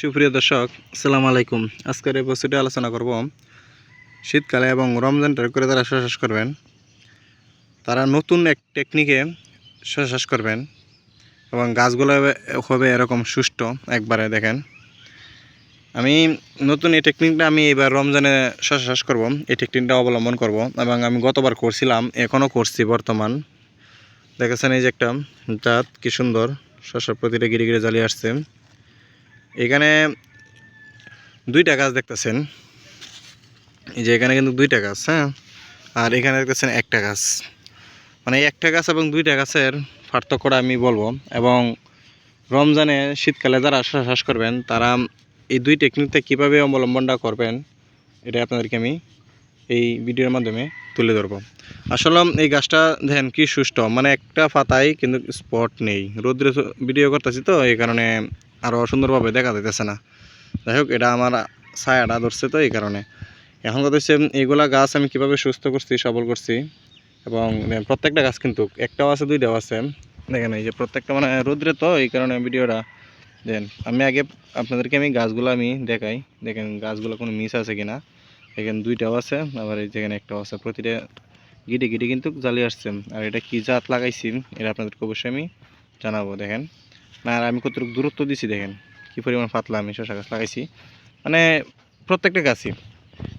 সুপ্রিয় দর্শক, আসসালামু আলাইকুম। আজকের এই বস্তুটি আলোচনা করব শীতকালে এবং রমজানটার করে তারা শ্বাস করবেন, তারা নতুন এক টেকনিকে শ্বাস করবেন এবং গাছগুলো হবে- এরকম সুষ্ঠু একবারে দেখেন। আমি নতুন এই টেকনিকটা আমি এবার রমজানে শ্বাস করব, এই টেকনিকটা অবলম্বন করব এবং আমি গতবার করছিলাম, এখনও করছি বর্তমান। দেখেছেন এই যে একটা জাত, কি সুন্দর শসার প্রতিটা গিরে গিরে জ্বালিয়ে আসছে। এখানে দুইটা গাছ দেখতেছেন। এই যে এখানে কিন্তু দুইটা গাছ হ্যাঁ? আর এখানে দেখতেছেন একটা গাছ। মানে একটা গাছ এবং দুইটা গাছের পার্থক্যটা আমি বলব এবং রমজানে শীতকালে যারা শ্বাস করবেন, তারা এই দুই টেকনিকটা কীভাবে অবলম্বনটা করবেন এটা আপনাদেরকে আমি এই ভিডিওর মাধ্যমে তুলে ধরবো। আসলে এই গাছটা দেখেন কি সুষ্ঠ মানে একটা পাতায় কিন্তু স্পট নেই। রোদ্রে ভিডিও করতেছি তো, এই কারণে আরও সুন্দরভাবে দেখা যাইতেছে না। যাই হোক, এটা আমার ছায়াটা ধরছে তো এই কারণে। এখন কথা হচ্ছে এইগুলা গাছ আমি কীভাবে সুস্থ করছি, সবল করছি, এবং প্রত্যেকটা গাছ কিন্তু, একটাও আছে, দুইটাও আছে। দেখেন এই যে প্রত্যেকটা মানে রোদ্রে তো, এই কারণে ভিডিওটা দেন আমি আগে আপনাদেরকে আমি গাছগুলো আমি দেখাই। দেখেন গাছগুলো কোনো মিস আছে কিনা। এখানে দুইটাও আছে, আবার এই যেখানে একটাও আছে। প্রতিটা গিটে গিটে কিন্তু জ্বালিয়ে আসছে। আর এটা কি জাত লাগাইছি, এটা আপনাদেরকে অবশ্যই আমি জানাব, দেখেন। না, আর আমি কতটুকু দূরত্ব দিছি, দেখেন। কী পরিমাণ পাতলা আমি শশা গাছ লাগাইছি। মানে প্রত্যেকটা গাছই,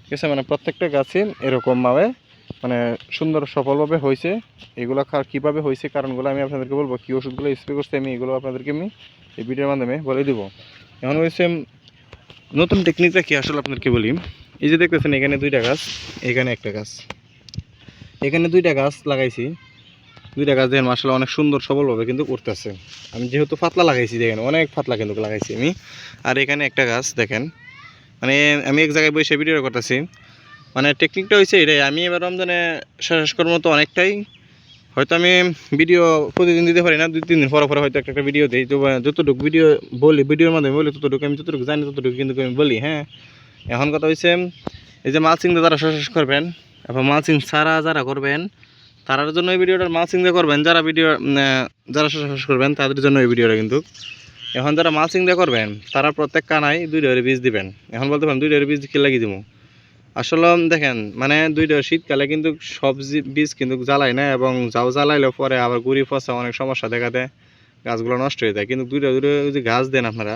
ঠিক আছে? মানে প্রত্যেকটা গাছই এরকমভাবে মানে সুন্দর সফলভাবে হয়েছে। এগুলো কীভাবে হয়েছে, কারণগুলো আমি আপনাদেরকে বলব। কী ওষুধগুলো স্প্রে করছি আমি, এগুলো আপনাদেরকে আমি এই ভিডিওর মাধ্যমে বলে দিব। এখন হয়েছে নতুন টেকনিকটা কি আসলে আপনাদেরকে বলি? এই যে দেখতেছেন, এখানে দুইটা গাছ, এখানে একটা গাছ। এখানে দুইটা গাছ লাগাইছি। দুইটা গাছ দেখেন মাসাল্লাহ অনেক সুন্দর সবলভাবে কিন্তু উঠতেছে। আমি যেহেতু পাতলা লাগাইছি, দেখেন, অনেক পাতলা কিন্তু লাগাইছি আমি। আর এখানে একটা গাছ, দেখেন মানে আমি এক জায়গায় বসে ভিডিও করতেছি। মানে টেকনিকটা হয়েছে এটাই, আমি এবার রমজানে শেষ করার মতো অনেকটাই। হয়তো আমি ভিডিও প্রতিদিন দিতে পারি না, দুই, তিন দিন পরে পরে হয়তো একটা একটা ভিডিও দিই। যতটুকু ভিডিও বলি ভিডিওর মাধ্যমে বলি, ততটুকু আমি যতটুকু জানি, ততটুকু কিন্তু আমি বলি হ্যাঁ। এখন কথা হয়েছে এই যে মালচিং দিয়ে যারা শেষ করবেন এবং মালচিং ছাড়া যারা করবেন, তারার জন্য এই ভিডিওটা মালচিং দিয়ে করবেন। যারা ভিডিও যারা শেষ করবেন, তাদের জন্য এই ভিডিওটা কিন্তু। এখন যারা মালচিং দিয়ে করবেন, তারা প্রত্যেক কানায় দুই ডেয়ারি বীজ দিবেন। এখন বলতে পারেন দুই ডেয়ারি বীজ কি লাগিয়ে দিব আসলে, দেখেন মানে দুইটা শীতকালে কিন্তু সবজি বীজ কিন্তু জ্বালায় না এবং যাও জ্বালাইলেও পরে আবার গুড়ি ফসা অনেক সমস্যা দেখা দেয়, গাছগুলো নষ্ট হয়ে যায়। কিন্তু দুইটা দুটো যদি গাছ দেন আপনারা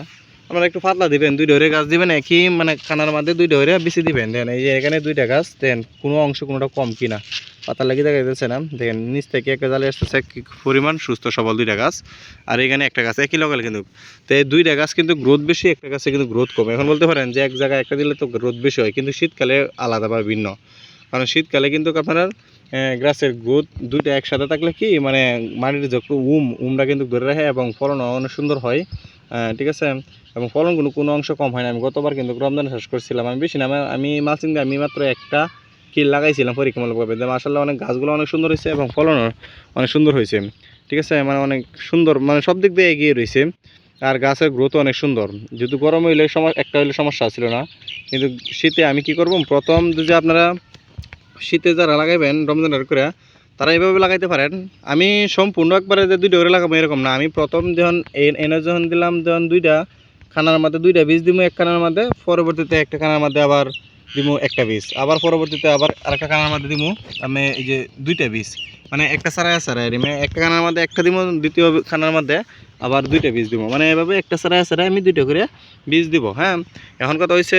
আপনারা একটু পাতলা দিবেন, দুই ডরে গাছ দিবেন, একই মানে খানার মধ্যে দুই ডরে বেশি দিবেন। দেন এই যে এখানে দুইটা গাছ, দেন কোনো অংশ কোনোটা কম কিনা। পাতা লাগিয়ে দেখা যাচ্ছে না। দেখেন নিচ থেকে একটা জালে আসতেছে পরিমাণ সুস্থ সবল দুইটা গাছ। আর এখানে একটা গাছ, একই লগালে কিন্তু। তো এই দুইটা গাছ কিন্তু গ্রোথ বেশি, একটা গাছে কিন্তু গ্রোথ কম। এখন বলতে পারেন যে এক জায়গায় একটা দিলে তো গ্রোথ বেশি হয়, কিন্তু শীতকালে আলাদা বা ভিন্ন। কারণ শীতকালে কিন্তু আপনার গাছের গ্রোথ দুইটা একসাথে থাকলে কি মানে মাটির যে উম, উমটা কিন্তু ধরে রাখে এবং ফলন অনেক সুন্দর হয়। ঠিক আছে? এবং ফলন কোনো অংশ কম হয় না। আমি গতবার কিন্তু রমজান শেষ করছিলাম। আমি বেশি না, আমি- দিয়ে আমি মাত্র একটা কিল লাগাইছিলাম পরীক্ষামূলকভাবে। মাসাল্লাহ অনেক গাছগুলো অনেক সুন্দর হয়েছে এবং ফলনও অনেক সুন্দর হয়েছে। ঠিক আছে? মানে অনেক সুন্দর মানে সব দিক দিয়ে এগিয়ে রয়েছে। আর গাছের গ্রোথও অনেক সুন্দর। যেহেতু গরম হইলে একটা হইলে সমস্যা ছিল না। কিন্তু শীতে আমি কি করব? প্রথম যদি আপনারা শীতে যারা লাগাইবেন রমজানের করে তারা এভাবে লাগাইতে পারেন। আমি সম্পূর্ণ একবারে যে দুইটা করে লাগাবো এরকম না। আমি প্রথম যখন এনে যখন দিলাম যখন দুইটা খানার মধ্যে দুইটা বীজ দিব এক খানার মধ্যে। পরবর্তীতে একটা খানার মধ্যে আবার দিব একটা বীজ। আবার পরবর্তীতে আবার আরেকটা খানার মধ্যে দিব আমি এই যে দুইটা বীজ। মানে একটা সারাই সারাই মানে একটা খানার মধ্যে একটা দিব দ্বিতীয় খানার মধ্যে আবার দুইটা বীজ দিব। মানে এভাবে একটা সারাই সারাই আমি দুইটা করে বীজ দিব হ্যাঁ? এখন কথা হয়েছে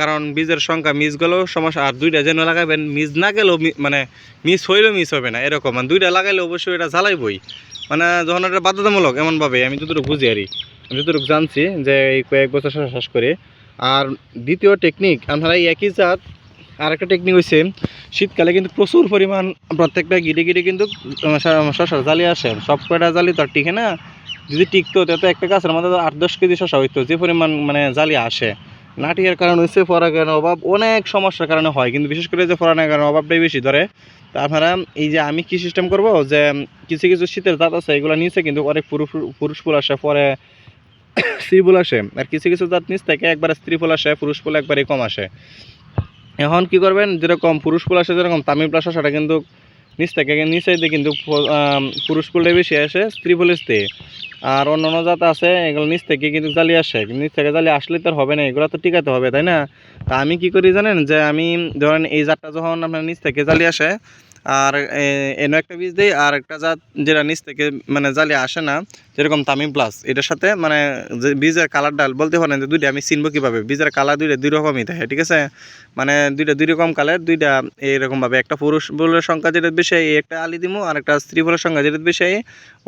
কারণ বীজের সংখ্যা মিস গেলেও সমস্যা, আর দুইটা যেন লাগাবেন মিস না গেলেও মানে মিস হইলেও মিস হবে না, এরকম। মানে দুইটা লাগাইলে অবশ্যই এটা জ্বালাইবই। মানে যখন এটা বাধ্যতামূলক এমনভাবে, আমি যতটুকু বুঝি আর আমি যতটুকু জানছি যে এই কয়েক বছর শ্বাস করে, আর দ্বিতীয় টেকনিক আপনারা এই একই জাত আর একটা টেকনিক হয়েছে শীতকালে কিন্তু প্রচুর পরিমাণ প্রত্যেকটা গিটে গিটে কিন্তু শশার জালি আসে, সব কয়টা জালি তো আর টিকে না যদি টিকতো তাতে একটা গাছের মধ্যে আট দশ কেজি শশা হইতো, যে পরিমাণ মানে জালি আসে। নাটিয়ার কারণ হচ্ছে পরাগায়নের অভাব, অনেক সমস্যার কারণে হয়। কিন্তু বিশেষ করে যে পরাগায়নের অভাবটাই বেশি ধরে, তা আপনারা এই যে আমি কি সিস্টেম করব? যে কিছু কিছু শীতের জাত আছে, এগুলো নিচে কিন্তু অনেক পুরুষ পুরুষ ফুল আসে, পরে স্ত্রী ফুল আসে। আর কিছু কিছু জাত নিচ থেকে একবারে স্ত্রী ফুল আসে, পুরুষ ফুল একবারে কম আসে। এখন কি করবেন? যেরকম পুরুষ ফুল আসে, যেরকম তামিল প্লাস সেটা কিন্তু নিচ থেকে নিচে দিয়ে কিন্তু পুরুষ ফুলটা বেশি আসে, স্ত্রী ফুলের স্ত্রী। আর অন্য অন্য জাত আছে, এগুলো নিচ থেকে কিন্তু জালি আসে। নিচ থেকে জালি আসলে তো হবে না, এগুলো তো টিকাতে হবে, তাই না? তা আমি কি করি জানেন? যে আমি ধরেন এই জাতটা যখন আপনার নিচ থেকে জালি আসে আর এনো একটা বীজ দিই, আর একটা জাত যেটা নিচ থেকে মানে জালি আসে না, যেরকম তামিম প্লাস, এটার সাথে মানে যে বীজের কালার ডাল, বলতে পারেন যে দুইটা আমি চিনবো কীভাবে? বীজের কালার দুইটা দুই রকমই থাকে ঠিক আছে? মানে দুইটা দুই রকম কালার দুইটা এইরকমভাবে একটা পুরুষ ফুলের সংখ্যা যেটা এই একটা আলি দিমু, আর একটা স্ত্রী ফুলের সংখ্যা যেটা বেশি,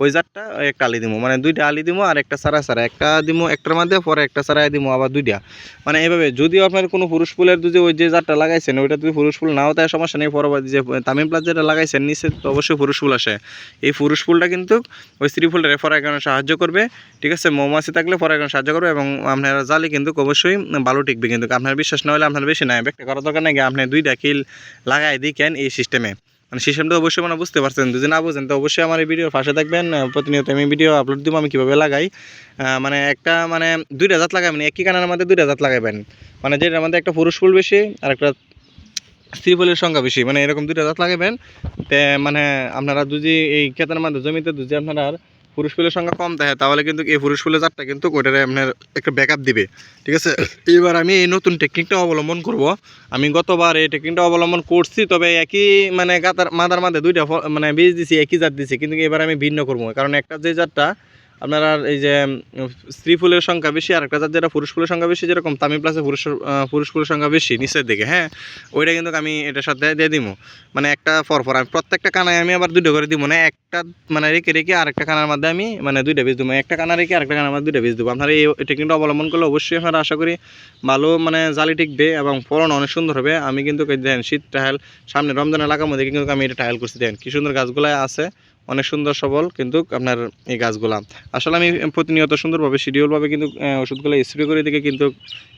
ওই জাতটা একটা আলি দিমু মানে দুইটা আলি দিমু, আর একটা সারা সারা, একটা দিমু একটার মধ্যে, পরে একটা সারাই দিমু, আবার দুইটা। মানে এইভাবে যদিও আপনার কোনো পুরুষ ফুলের যদি ওই যে জাতটা লাগাইছেন, ওইটা যদি পুরুষ ফুল নাও তাই সমস্যা নেই, পরবর্তী যে তামিম প্লাস যেটা লাগাইছেন, নিচে তো অবশ্যই পুরুষ ফুল আসে। এই পুরুষ ফুলটা কিন্তু ওই স্ত্রী ফুলটারে ফরাগানো সাহায্য করবে, ঠিক আছে? মৌমাছি থাকলে ফরাগানো সাহায্য করবে এবং আপনার জালে কিন্তু অবশ্যই ভালো টিকবে কিন্তু। আপনার বিশ্বাস না হলে আপনার বেশি নাই। ব্যক্তি করার দরকার নাই। আপনি দুইটা কিল লাগাই দিকেন এই সিস্টেমে মানে সিস্টেমটা অবশ্যই মানে বুঝতে পারছেন। যদি না বুঝেন, তো অবশ্যই আমার এই ভিডিওর পাশে থাকবেন। প্রতিনিয়ত আমি ভিডিও আপলোড দিব, আমি কীভাবে লাগাই। মানে একটা মানে দুইটা জাত লাগাবেন। একই কানার মধ্যে দুইটা জাত লাগাবেন। মানে যেটার মধ্যে একটা পুরুষ ফুল বেশি আর একটা স্ত্রী ফুলের সংখ্যা বেশি মানে এরকম দুইটা জাত লাগাবেন তে মানে আপনারা যদি এই ক্ষেতের মধ্যে জমিতে যদি আপনারা পুরুষ ফুলের সংখ্যা কম থাকে তাহলে কিন্তু এই পুরুষ ফুলের জাতটা কিন্তু ওইটারে আপনার একটা ব্যাকআপ দিবে, ঠিক আছে? এবার আমি এই নতুন টেকনিকটা অবলম্বন করব। আমি গতবার এই টেকনিকটা অবলম্বন করছি, তবে একই মানে গাতার, মাদার মাঝে দুইটা মানে বীজ দিছি, একই জাত দিছি, কিন্তু এবার আমি ভিন্ন করব, কারণ একটা যে জাতটা আপনার এই যে স্ত্রী ফুলের সংখ্যা বেশি আর একটা যেটা পুরুষ ফুলের সংখ্যা বেশি, যেরকম তামিম প্লাসে পুরুষ পুরুষ ফুলের সংখ্যা বেশি, নিচের দিকে হ্যাঁ? ওইটা কিন্তু আমি এটার সাথে দিয়ে দিব মানে একটা পর পর, আমি প্রত্যেকটা কানায় আমি আবার দুটো করে দিব না? একটা মানে রেখে রেখে আরেকটা কানার মধ্যে আমি মানে দুইটা বীজ দেবো একটা কানা রেখে আরেকটা কানার মধ্যে দুইটা বীজ দেবো। আপনারা এই টেকনিকটা অবলম্বন করলে অবশ্যই আপনারা আশা করি ভালো মানে জালি টিকবে এবং ফলন অনেক সুন্দর হবে। আমি কিন্তু দেখেন শীত টাহেল সামনে রমজানের এলাকার মধ্যে কিন্তু আমি এটা টাহেল করছি। দেখেন কি সুন্দর গাছগুলো আছে। অনেক সুন্দর সবল, কিন্তু আপনার এই গাছগুলা। আসলে আমি প্রতিনিয়ত সুন্দরভাবে শিডিউলভাবে কিন্তু ওষুধগুলো স্প্রে করে দিকে কিন্তু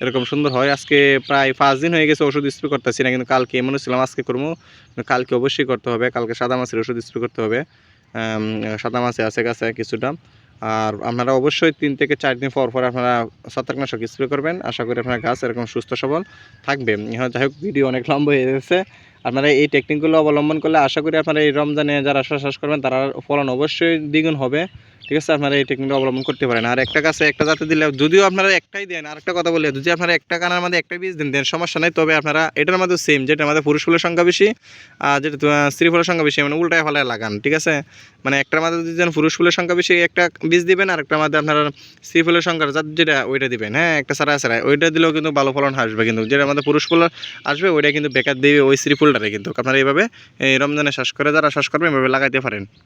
এরকম সুন্দর হয়। আজকে প্রায় পাঁচ দিন হয়ে গেছে ওষুধ স্প্রে করতেছি না, কিন্তু কালকে মনে ছিলাম, আজকে করব। কালকে অবশ্যই করতে হবে, কালকে সাদা মাছের ওষুধ স্প্রে করতে হবে। সাদা মাছে আছে, গাছে কিছুটা। আর আপনারা অবশ্যই তিন থেকে চার দিন পর পর আপনারা ছত্রাকনাশক স্প্রে করবেন। আশা করি আপনার গাছ এরকম সুস্থ, সবল থাকবে। যাই হোক, ভিডিও অনেক লম্বা হয়ে গেছে। আপনারা এই টেকনিকগুলো অবলম্বন করলে আশা করি আপনারা এই রমজানে যারা শ্বাস করবেন, তারা ফলন অবশ্যই দ্বিগুণ হবে। ঠিক আছে, আপনারা এই টেকনিকটা অবলম্বন করতে পারেন। আর একটা গাছে একটা জাতে দিলে যদিও আপনারা একটাই দেন আর একটা কথা বলে, যদি আপনারা একটা কানার মধ্যে একটা বীজ দেন দেন সমস্যা নেই, তবে আপনারা এটার মধ্যে সেম যেটা মধ্যে পুরুষ ফুলের সংখ্যা বেশি, আর যেটা স্ত্রী ফুলের সংখ্যা বেশি মানে উল্টায় ফলায় লাগান, ঠিক আছে? মানে একটার মধ্যে যদি পুরুষ ফুলের সংখ্যা বেশি, একটা বীজ দিবেন, আর একটার মধ্যে আপনারা স্ত্রী ফুলের সংখ্যা যা- যেটা, ওইটা দিবেন হ্যাঁ? একটা সারা সারা ওইটা দিলেও কিন্তু ভালো ফলন আসবে, কিন্তু যেটা মধ্যে পুরুষ ফুল আসবে, ওইটা কিন্তু বেকার দিবে ওই স্ত্রী ফুলটারে কিন্তু। আপনারা এইভাবে, এই রমজানে শ্বাস করে, যারা শ্বাস করবেন, এভাবে লাগাইতে পারেন।